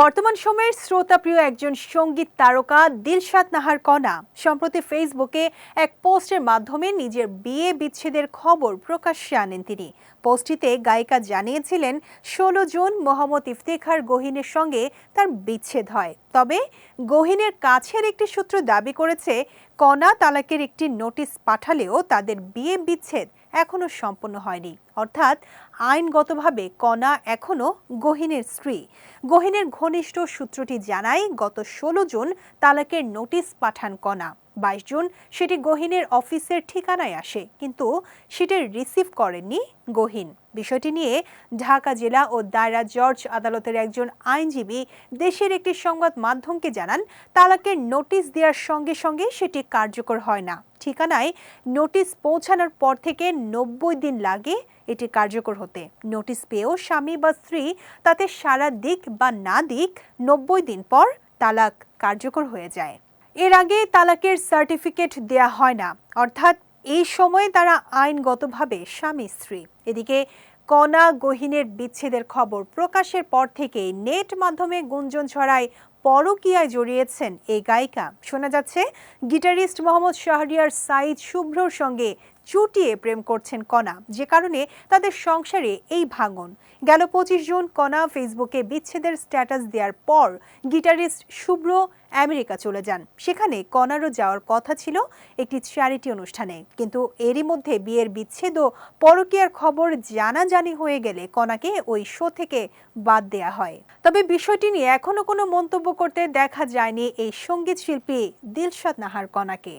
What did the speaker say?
বর্তমান সময়ের শ্রোতাপ্রিয় একজন সংগীত তারকা দিলশাদ নাহার কণা সম্প্রতি ফেসবুকে এক পোস্টের মাধ্যমে নিজের বিয়ে বিচ্ছেদের খবর প্রকাশ্যে আনেন তিনি। পোস্টটিতে গায়িকা জানিয়েছিলেন, ষোলো জুন মোহাম্মদ ইফতেখার গহিনের সঙ্গে তার বিচ্ছেদ হয়। তবে গহিনের কাছের একটি সূত্র দাবি করেছে কণা তালাকের একটি নোটিশ পাঠালেও তাদের বিয়ে বিচ্ছেদ এখনও সম্পন্ন হয়নি। অর্থাৎ আইনগতভাবে কণা এখনও গহিনের স্ত্রী। গহিনের ঘনিষ্ঠ সূত্রটি জানায়, গত ষোলো জুন তালাকের নোটিশ পাঠান কণা। বাইশ জুন সেটি গহিনের অফিসের ঠিকানায় আসে, কিন্তু সেটি রিসিভ করেননি গহিন। বিষয়টি নিয়ে ঢাকা জেলা ও দায়রা জর্জ আদালতের একজন আইনজীবী দেশের একটি সংবাদ মাধ্যমকে জানান, তালাকের নোটিশ দেওয়ার সঙ্গে সঙ্গে সেটি কার্যকর হয় না। ঠিকানায় নোটিশ পৌঁছানোর পর থেকে নব্বই দিন লাগে এটি কার্যকর হতে। নোটিশ পেয়েও স্বামী বা স্ত্রী তাতে সারা দিক বা না দিক নব্বই দিন পর তালাক কার্যকর হয়ে যায়। এর আগে তালাকের সার্টিফিকেট দেয়া হয় না। অর্থাৎ এই সময়ে তারা আইনগতভাবে স্বামী, স্ত্রী। এদিকে কণা গহিনের বিচ্ছেদের খবর প্রকাশের পর থেকে নেট মাধ্যমে গুঞ্জন ছড়ায় পরকীয়ায় জড়িয়েছেন এই গায়িকা। শোনা যাচ্ছে, গিটারিস্ট মোহাম্মদ শাহরিয়ার সাইদ শুভ্রর সঙ্গে চুটিয়ে প্রেম করছেন কণা যে কারণে তাদের সংসারে এই ভাঙন। গেল পঁচিশ জুন কণা ফেসবুকে বিচ্ছেদের স্ট্যাটাস দেওয়ার পর গিটারিস্ট শুভ্র আমেরিকা চলে যান। সেখানে কণারও যাওয়ার কথা ছিল একটি চ্যারিটি অনুষ্ঠানে। কিন্তু এরই মধ্যে বিয়ের বিচ্ছেদ ও পরকীয়ার খবর জানাজানি হয়ে গেলে কণাকে ওই শো থেকে বাদ দেয়া হয়। তবে বিষয়টি নিয়ে এখনও কোনো মন্তব্য করতে দেখা যায়নি এই সংগীত শিল্পী দিলশাদ নাহার কণাকে।